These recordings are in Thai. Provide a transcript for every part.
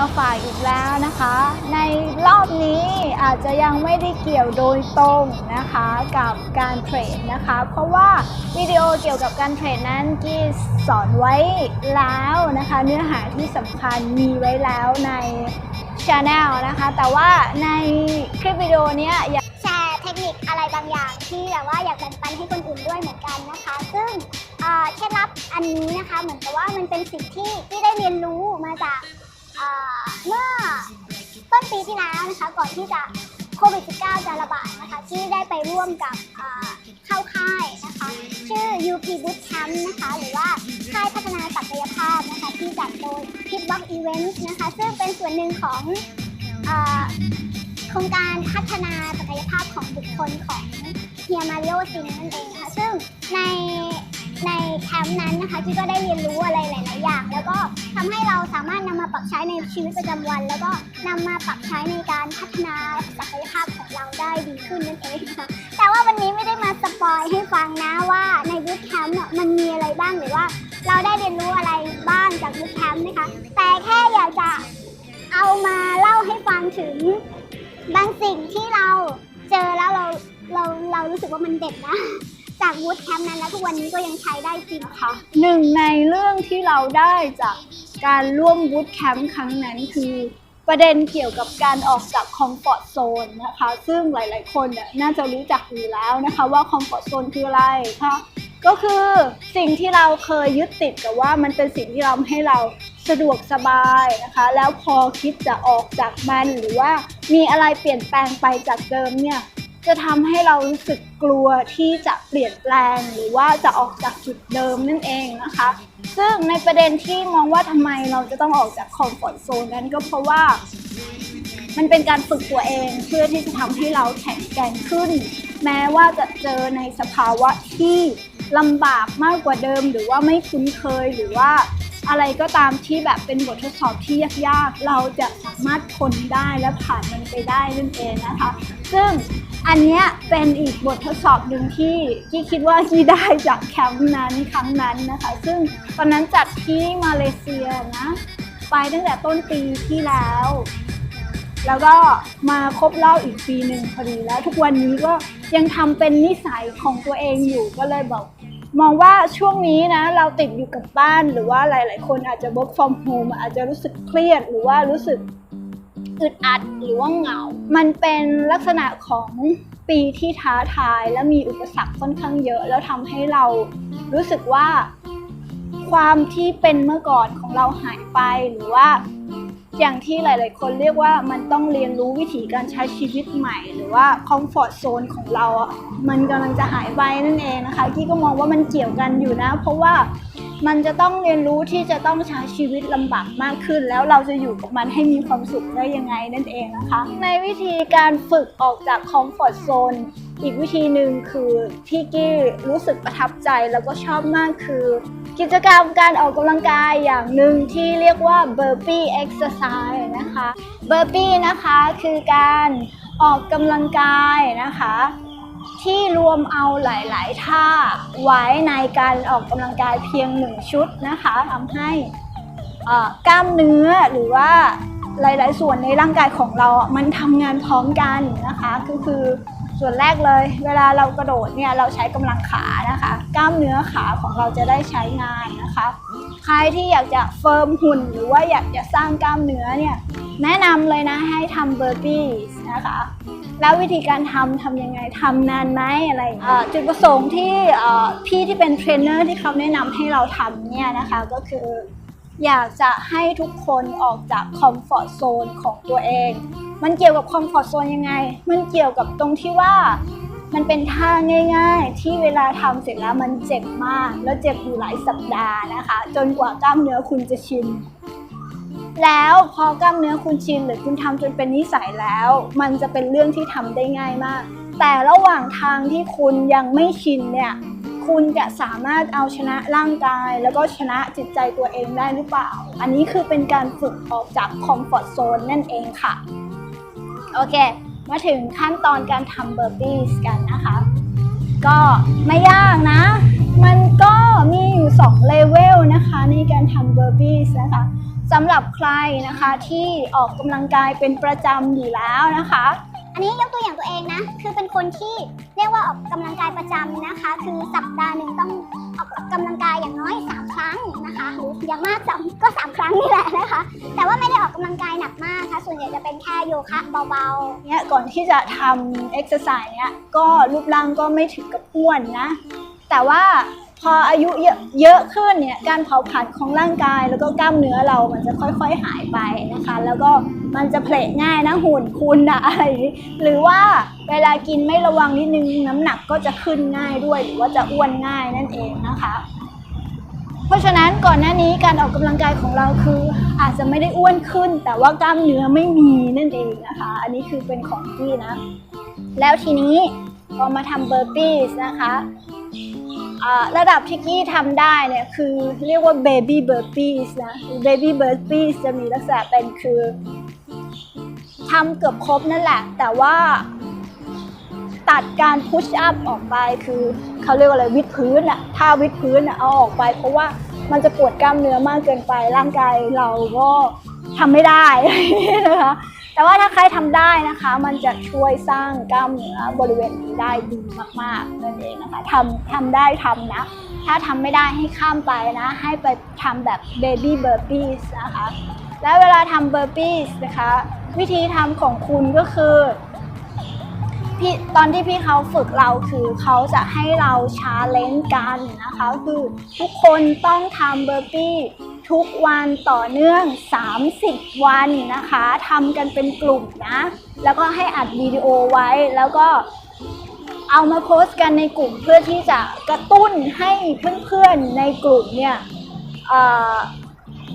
มาฝากอีกแล้วนะคะ ในรอบนี้อาจจะยังไม่ได้เกี่ยวโดยตรงนะคะกับการเทรดนะคะ เพราะว่าวิดีโอเกี่ยวกับการเทรดนั้นกี้สอนไว้แล้วนะคะ เนื้อหาที่สำคัญมีไว้แล้วในช anel นะคะ แต่ว่าในคลิปวิดีโอนี้อยากแชร์เทคนิคอะไรบางอย่างที่แบบว่าอยากแบ่งปันให้คนอื่นด้วยเหมือนกันนะคะ ซึ่งเอ่อเคล็ดลับอันนี้นะคะ เหมือนกับว่ามันเป็นสิ่งที่ที่ได้เรียนรู้มาจาก เมื่อต้นปีที่แล้วนะคะ ก่อนที่จะโควิด -19 จะระบาดนะคะที่ได้ไปร่วมกับเข้าค่ายนะคะ ชื่อ UP Bootcamp นะคะ หรือว่าค่ายพัฒนาศักยภาพนะคะ ที่จัดโดย Pitbox Events นะคะ ซึ่งเป็นส่วนหนึ่งของโครงการพัฒนาศักยภาพของบุคคลของเฮียมาริโอซิงนั่นเองค่ะซึ่งใน ในแคมป์นั้นนะคะที่ก็ได้เรียนรู้อะไรหลาย ๆ อย่าง แล้วก็ทำให้เราสามารถนำมาปรับใช้ในชีวิตประจำวัน แล้วก็นำมาปรับใช้ในการพัฒนาศักยภาพของเราได้ดีขึ้นนั่นเองค่ะแต่ว่าวันนี้ไม่ได้มาสปอยให้ฟังนะว่าในบูธแคมป์เนี่ยมันมีอะไรบ้างหรือว่า เราได้เรียนรู้อะไรบ้างจากบูธแคมป์นะคะ แต่แค่อยากจะเอามาเล่าให้ฟังถึงบางสิ่งที่เราเจอแล้วเราเราเรารู้สึกว่ามันเด็ดนะ จากวูดแคมป์นั้นแล้วทุกวันนี้ก็ยังใช้ได้จริงค่ะ หนึ่งในเรื่องที่เราได้จากการร่วมบูตแคมป์ครั้งนั้นคือประเด็นเกี่ยวกับการออกจากคอมฟอร์ตโซนนะคะ ซึ่งหลาย ๆ คนน่ะน่าจะรู้จักอยู่แล้วนะคะว่าคอมฟอร์ตโซนคืออะไรคะก็คือสิ่งที่เราเคยยึดติดกับว่ามันเป็นสิ่งที่ทำให้เราสะดวกสบายนะคะ แล้วพอคิดจะออกจากมันหรือว่ามีอะไรเปลี่ยนแปลงไปจากเดิมเนี่ย จะทำให้เรารู้สึกกลัวที่จะเปลี่ยนแปลงหรือว่าจะออกจากจุดเดิมนั่นเองนะคะ ซึ่งในประเด็นที่มองว่าทำไมเราจะต้องออกจากคอมฟอร์ทโซนนั้นก็เพราะว่า มันเป็นการฝึกตัวเองเพื่อที่จะทำให้เราแข็งแกร่งขึ้น แม้ว่าจะเจอในสภาวะที่ลำบากมากกว่าเดิม หรือว่าไม่คุ้นเคยหรือว่า อะไรก็ตามที่แบบเป็นบททดสอบที่ยากๆ เราจะสามารถทนได้และผ่านมันไปได้นั่นเองนะคะ ซึ่งอันนี้เป็นอีกบททดสอบหนึ่งที่ที่คิดว่าที่ได้จากแคมป์นั้นครั้งนั้นนะคะ ซึ่งตอนนั้นจัดที่มาเลเซียนะ ไปตั้งแต่ต้นปีที่แล้ว แล้วก็มาครบรอบอีกปีหนึ่งพอดีแล้ว ทุกวันนี้ก็ยังทำเป็นนิสัยของตัวเองอยู่ก็เลยบอก มองว่าช่วงนี้นะ เราติดอยู่กับบ้านหรือว่าหลาย ๆ คนอาจจะ work from home อาจจะรู้สึกเครียดหรือว่ารู้สึกอึดอัดหรือว่าเหงา มันเป็นลักษณะของปีที่ท้าทายและมีอุปสรรคค่อนข้างเยอะ แล้วทำให้เรารู้สึกว่าความที่เป็นเมื่อก่อนของเราหายไปหรือว่า อย่างที่หลาย ๆ คนเรียกว่ามันต้องเรียนรู้วิธีการใช้ชีวิตใหม่ หรือว่าคอมฟอร์ทโซนของเราอะมันกำลังจะหายไปนั่นเองนะคะกี้ก็มองว่ามันเกี่ยวกันอยู่นะ เพราะว่า มันจะต้องเรียนรู้ที่จะต้องใช้ชีวิตลำบากมากขึ้น แล้วเราจะอยู่กับมันให้มีความสุขได้ยังไงนั่นเองนะคะ ในวิธีการฝึกออกจากคอมฟอร์ z โซนอีกวิธีหนึ่งคือที่กี้รู้สึกประทับใจแล้วก็ชอบมากคือ กิจกรรมการออกกำลังกายอย่างหนึ่งที่เรียกว่า burpee exercise นะคะ burpee นะคะคือการออกกำลังกายนะคะ ที่รวมเอาหลาย ๆ ท่าไว้ในการออกกำลังกายเพียงหนึ่งชุดนะคะทำให้กล้ามเนื้อหรือว่าหลาย ๆ ส่วนในร่างกายของเรา มันทำงานพร้อมกันนะคะก็คือส่วนแรกเลย เวลาเรากระโดดเนี่ยเราใช้กำลังขานะคะ กล้ามเนื้อขาของเราจะได้ใช้งานนะคะ ใครที่อยากจะเฟิร์มหุ่นหรือว่าอยากจะสร้างกล้ามเนื้อเนี่ย แนะนำเลยนะให้ทำเบอร์ปี้นะคะ แล้ววิธีการทำทำยังไงทำนานไหมอะไรเอ่อจุดประสงค์ที่พี่ที่เป็นเทรนเนอร์ที่เขาแนะนำให้เราทำเนี่ยนะคะก็คืออยากจะให้ทุกคนออกจากคอมฟอร์ z โซนของตัวเอง มันเกี่ยวกับคอมฟอร์ z โซนยังไง มันเกี่ยวกับตรงที่ว่ามันเป็นท่าง่าย ๆ ที่เวลาทำเสร็จแล้วมันเจ็บมาก แล้วเจ็บอยู่หลายสัปดาห์นะคะ จนกว่ากล้ามเนื้อคุณจะชิน แล้วพอกล้ามเนื้อคุณชินหรือคุณทำจนเป็นนิสัยแล้ว มันจะเป็นเรื่องที่ทำได้ง่ายมาก แต่ระหว่างทางที่คุณยังไม่ชินเนี่ยคุณจะสามารถเอาชนะร่างกาย แล้วก็ชนะจิตใจตัวเองได้หรือเปล่า อันนี้คือเป็นการฝึกออกจากคอมฟอร์ z โซนนั่นเองค่ะ โอเค มาถึงขั้นตอนการทำเบอร์บี้กันนะคะ ก็ไม่ยากนะ มันก็มีอยู่2เลเวลนะคะในการทำเบอร์บี้นะคะ สำหรับใครนะคะที่ออกกำลังกายเป็นประจำอยู่แล้วนะคะ อันนี้ยกตัวอย่างตัวเองนะ คือเป็นคนที่เรียกว่าออกกำลังกายประจำนะคะ คือสัปดาห์หนึ่งต้องออกกำลังกายอย่างน้อย 3 ครั้งนะคะหรืออย่างมากสามก็ 3 ครั้งนี่แหละนะคะ แต่ว่าไม่ได้ออกกำลังกายหนักมากค่ะส่วนใหญ่จะเป็นแค่โยคะเบาเนี่ยก่อนที่จะทำเอ็กซ์ไซส์เนี่ยก็รูปร่างก็ไม่ถึงกับอ้วนนะ แต่ว่า พออายุเยอะเยอะขึ้นเนี่ยการเผาผลาญของร่างกายแล้วก็กล้ามเนื้อเรามันจะค่อยๆหายไปนะคะ แล้วก็มันจะเพลง่ายนะหุ่นคุณนะอะไรหรือว่าเวลากินไม่ระวังนิดนึงน้ำหนักก็จะขึ้นง่ายด้วย หรือว่าจะอ้วนง่ายนั่นเองนะคะ เพราะฉะนั้นก่อนหน้านี้การออกกำลังกายของเราคืออาจจะไม่ได้อ้วนขึ้น แต่ว่ากล้ามเนื้อไม่มีนั่นเองนะคะ อันนี้คือเป็นของที่นะ แล้วทีนี้พอมาทำเบอร์ปี้นะคะ ระดับที่กี้ทำได้เนี่ยคือเรียกว่า baby burpees นะ baby burpees จะมีลักษณะเป็นคือทำเกือบครบนั่นแหละ แต่ว่าตัดการพุชอัพออกไปคือเขาเรียกว่าอะไรวิดพื้นอะท่าวิดพื้นอะเอาออกไป เพราะว่ามันจะปวดกล้ามเนื้อมากเกินไปร่างกายเราก็ทำไม่ได้นะคะ แต่ว่าถ้าใครทำได้นะคะ มันจะช่วยสร้างกล้ามเนื้อบริเวณนี้ได้ดีมากๆนั่นเองนะคะทำทำได้ทำนะ ถ้าทำไม่ได้ให้ข้ามไปนะ ให้ไปทำแบบ baby burpees นะคะ แล้วเวลาทำ burpees นะคะ วิธีทำของคุณก็คือพี่ตอนที่พี่เขาฝึกเราคือเขาจะให้เราชาเลนจ์กันนะคะ คือทุกคนต้องทำเบอร์ปี้ ทุกวันต่อเนื่อง 30 วันนะคะทำกันเป็นกลุ่มนะ แล้วก็ให้อัดวิดีโอไว้แล้วก็เอามาโพสต์กันในกลุ่มเพื่อที่จะกระตุ้นให้เพื่อนๆในกลุ่มเนี่ยเ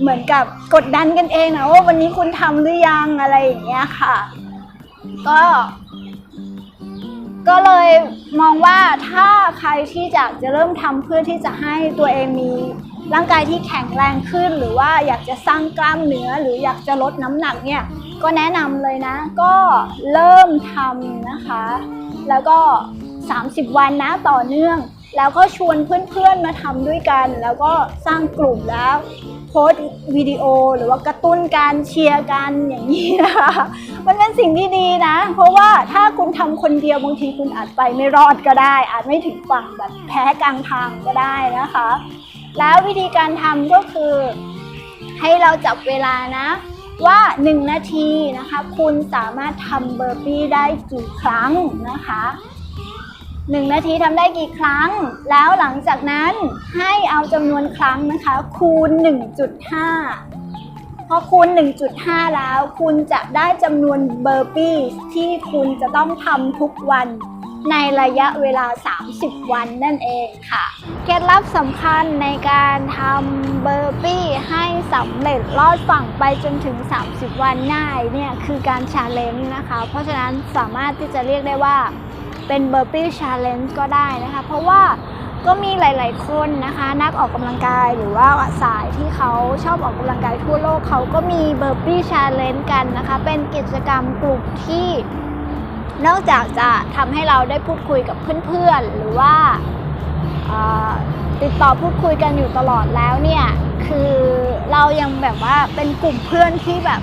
เหมือนกับกดดันกันเองนะว่าวันนี้คุณทำหรือยังอะไรอย่างเงี้ยค่ะ ก็ ก็เลยมองว่าถ้าใครที่จะจะเริ่มทำเพื่อที่จะให้ตัวเองมี ร่างกายที่แข็งแรงขึ้น หรือว่าอยากจะสร้างกล้ามเนื้อหรืออยากจะลดน้ำหนักเนี่ยก็แนะนำเลยนะ ก็เริ่มทำนะคะ แล้วก็ 30 วันนะต่อเนื่อง แล้วก็ชวนเพื่อนๆมาทำด้วยกัน แล้วก็สร้างกลุ่มแล้วโพสต์วิดีโอหรือว่ากระตุ้นการเชียร์กันอย่างนี้นะคะมันเป็นสิ่งที่ดีนะ เพราะว่าถ้าคุณทำคนเดียวบางทีคุณอาจไปไม่รอดก็ได้ อาจไม่ถึงฝั่งแบบแพ้กลางทางก็ได้นะคะ แล้ววิธีการทำก็คือ ให้เราจับเวลานะ ว่า 1 นาทีนะคะ คุณสามารถทำเบอร์ปี้ได้กี่ครั้งนะคะ1นาทีทำได้กี่ครั้ง แล้วหลังจากนั้นให้เอาจำนวนครั้งนะคะ คูณ 1.5 พอคูณ 1.5 แล้ว คุณจะได้จำนวนเบอร์ปี้ที่คุณจะต้องทำทุกวัน ในระยะเวลา 30 วันนั่นเองค่ะ เคล็ดลับสำคัญในการทำเบอร์ปี้ให้สำเร็จรอดฝั่งไปจนถึง 30 วันง่ายเนี่ยคือการชาเลนจ์นะคะ เพราะฉะนั้นสามารถที่จะเรียกได้ว่าเป็นเบอร์ปี้ชาเลนจ์ก็ได้นะคะ เพราะว่าก็มีหลาย ๆ คนนะคะ นักออกกำลังกายหรือว่าสายที่เขาชอบออกกำลังกายทั่วโลกเขาก็มีเบอร์ปี้ชาเลนจ์กันนะคะ เป็นกิจกรรมกลุ่มที่ นอกจากจะทำให้เราได้พูดคุยกับเพื่อนๆ หรือว่าติดต่อพูดคุยกันอยู่ตลอดแล้วเนี่ย คือเรายังแบบว่าเป็นกลุ่มเพื่อนที่แบบ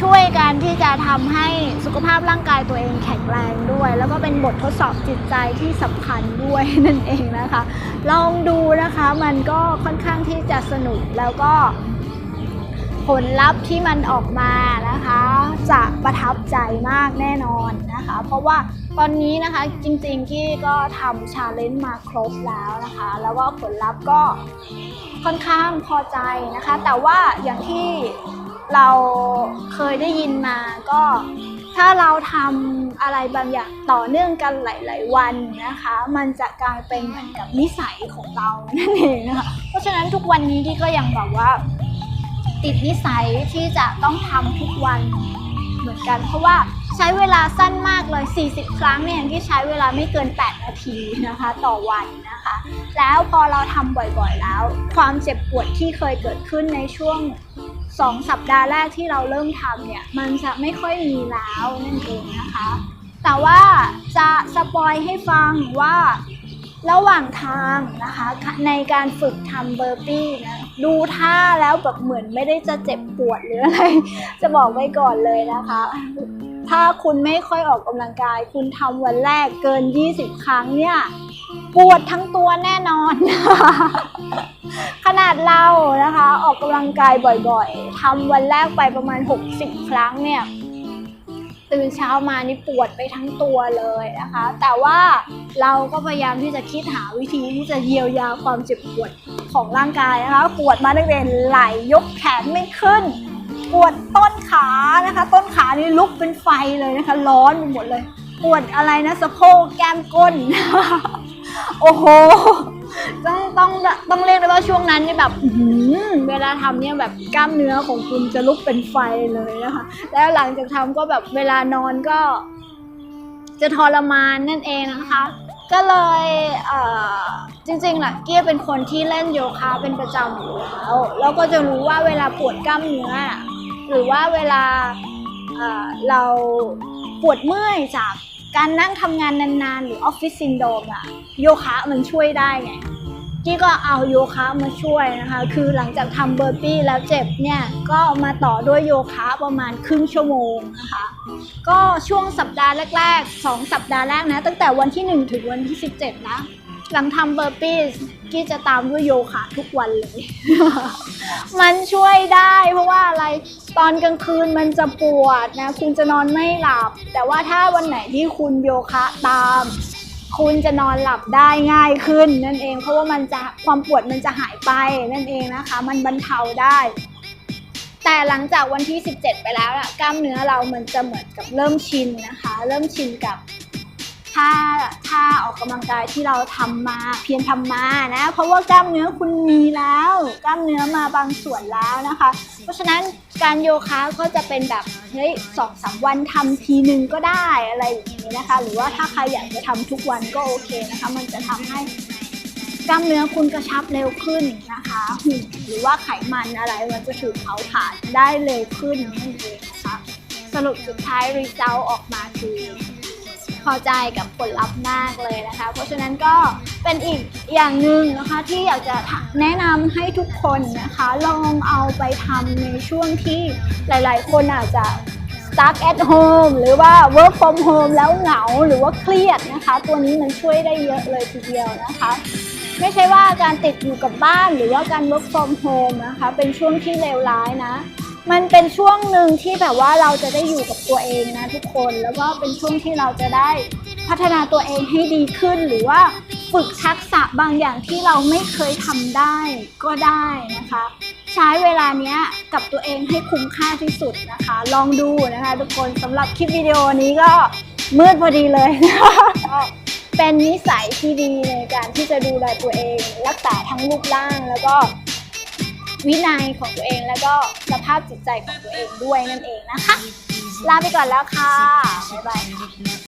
ช่วยกันที่จะทำให้สุขภาพร่างกายตัวเองแข็งแรงด้วย แล้วก็เป็นบททดสอบจิตใจที่สำคัญด้วยนั่นเองนะคะ ลองดูนะคะมันก็ค่อนข้างที่จะสนุกแล้วก็ ผลลัพธ์ที่มันออกมานะคะ จะประทับใจมากแน่นอนนะคะ เพราะว่าตอนนี้นะคะจริงๆที่ก็ทำชาเลนจ์มาครบแล้วนะคะ แล้วก็ผลลัพธ์ก็ค่อนข้างพอใจนะคะ แต่ว่าอย่างที่เราเคยได้ยินมาก็ถ้าเราทำอะไรบางอย่างต่อเนื่องกันหลาย ๆ วันนะคะ มันจะกลายเป็นเหมือนกับนิสัยของเรานั่นเองนะคะเพราะฉะนั้นทุกวันนี้ที่ก็ยังแบบว่า ติดนิสัยที่จะต้องทำทุกวันเหมือนกัน เพราะว่าใช้เวลาสั้นมากเลย 40 ครั้งเนี่ยที่ใช้เวลาไม่เกิน 8 นาทีนะคะ ต่อวันนะคะ แล้วพอเราทำบ่อยๆแล้ว ความเจ็บปวดที่เคยเกิดขึ้นในช่วง 2 สัปดาห์แรกที่เราเริ่มทำเนี่ย มันจะไม่ค่อยมีแล้วนั่นเองนะคะ แต่ว่าจะสปอยให้ฟังว่า ระหว่างทางนะคะ ในการฝึกทำเบอร์ปี้นะดูท่าแล้วแบบเหมือนไม่ได้จะเจ็บปวดหรืออะไร จะบอกไว้ก่อนเลยนะคะ ถ้าคุณไม่ค่อยออกกำลังกาย คุณทำวันแรกเกิน 20 ครั้งเนี่ยปวดทั้งตัวแน่นอน ขนาดเรานะคะ ออกกำลังกายบ่อยๆทำวันแรกไปประมาณ 60 ครั้งเนี่ย ตื่นเช้ามานี่ปวดไปทั้งตัวเลยนะคะ แต่ว่าเราก็พยายามที่จะคิดหาวิธีที่จะเยียวยาความเจ็บปวดของร่างกายนะคะ ปวดมาตั้งแต่ไหลยกแขนไม่ขึ้น ปวดต้นขานะคะ ต้นขานี่ลุกเป็นไฟเลยนะคะ ร้อนไปหมดเลย ปวดอะไรนะสะโพกแก้มก้น โอ้โห ต้องต้องต้องเรียกได้ว่าช่วงนั้นนี่แบบอื้อหือเวลาทำเนี่ยแบบกล้ามเนื้อของคุณจะลุกเป็นไฟเลยนะคะ แล้วหลังจากทำก็แบบเวลานอนก็ จะทรมานนั่นเองนะคะ ก็เลยเอ่อจริงๆล่ะเกียเป็นคนที่เล่นโยคะเป็นประจำอยู่แล้วแล้วก็จะรู้ว่าเวลาปวดกล้ามเนื้อหรือว่าเวลาเอ่อเราปวดเมื่อยจาก การนั่งทำงานนานๆ หรือออฟฟิศซินโดรมอะโยคะมันช่วยได้ไงกี้ก็เอาโยคะมาช่วยนะคะ คือหลังจากทำเบอร์ปี้แล้วเจ็บเนี่ย ก็มาต่อด้วยโยคะประมาณครึ่งชั่วโมงนะคะ ก็ช่วงสัปดาห์แรกๆ 2 สัปดาห์แรกนะ ตั้งแต่วันที่ 1 ถึงวันที่ 17 นะ หลังทำเบอร์ปี้กี้จะตามด้วยโยคะทุกวันเลย มันช่วยได้เพราะว่าอะไร ตอนกลางคืนมันจะปวดนะ คุณจะนอนไม่หลับ แต่ว่าถ้าวันไหนที่คุณโยคะตาม คุณจะนอนหลับได้ง่ายขึ้นนั่นเอง เพราะว่ามันจะความปวดมันจะหายไปนั่นเองนะคะ มันบรรเทาได้ แต่หลังจากวันที่ 17 ไปแล้วอะกล้ามเนื้อเรามันจะเหมือนกับเริ่มชินนะคะ เริ่มชินกับ ท่าท่าออกกำลังกายที่เราทำมาเพียรทำมานะ เพราะว่ากล้ามเนื้อคุณมีแล้ว กล้ามเนื้อมาบางส่วนแล้วนะคะ เพราะฉะนั้นการโยคะก็จะเป็นแบบเฮ้ยสองสามวันทำทีนึงก็ได้อะไรอย่างนี้นะคะ หรือว่าถ้าใครอยากจะทำทุกวันก็โอเคนะคะ มันจะทำให้กล้ามเนื้อคุณกระชับเร็วขึ้นนะคะหุ่นหรือว่าไขมันอะไรมันจะถูกเผาผลาญได้เร็วขึ้นนั่นเองนะคะสรุปสุดท้ายรีเซลออกมาคือ อใจกับผลลัพธ์มากเลยนะคะ เพราะฉะนั้นก็เป็นอีกอย่างหนึ่งนะคะที่อยากจะแนะนำให้ทุกคนนะคะลองเอาไปทำในช่วงที่หลายๆ คนอาจจะ stuck at home หรือว่า work from home แล้วเหงาหรือว่าเครียดนะคะ ตัวนี้มันช่วยได้เยอะเลยทีเดียวนะคะ ไม่ใช่ว่าการติดอยู่กับบ้านหรือว่าการ work from home นะคะ เป็นช่วงที่เลวร้ายนะ มันเป็นช่วงหนึ่งที่แบบว่าเราจะได้อยู่กับตัวเองนะทุกคนแล้วก็เป็นช่วงที่เราจะได้พัฒนาตัวเองให้ดีขึ้นหรือว่าฝึกทักษะบางอย่างที่เราไม่เคยทำได้ก็ได้นะคะ ใช้เวลาเนี้ยกับตัวเองให้คุ้มค่าที่สุดนะคะ ลองดูนะคะทุกคนสำหรับคลิปวิดีโอนี้ก็มืดพอดีเลยนะคะเป็นนิสัยที่ดีในการที่จะดูแลตัวเอง รักษาทั้งรูปร่างแล้วก็ วินัยของตัวเองแล้วก็สภาพจิตใจของตัวเองด้วยนั่นเองนะคะ ลาไปก่อนแล้วค่ะ บ๊ายบายค่ะ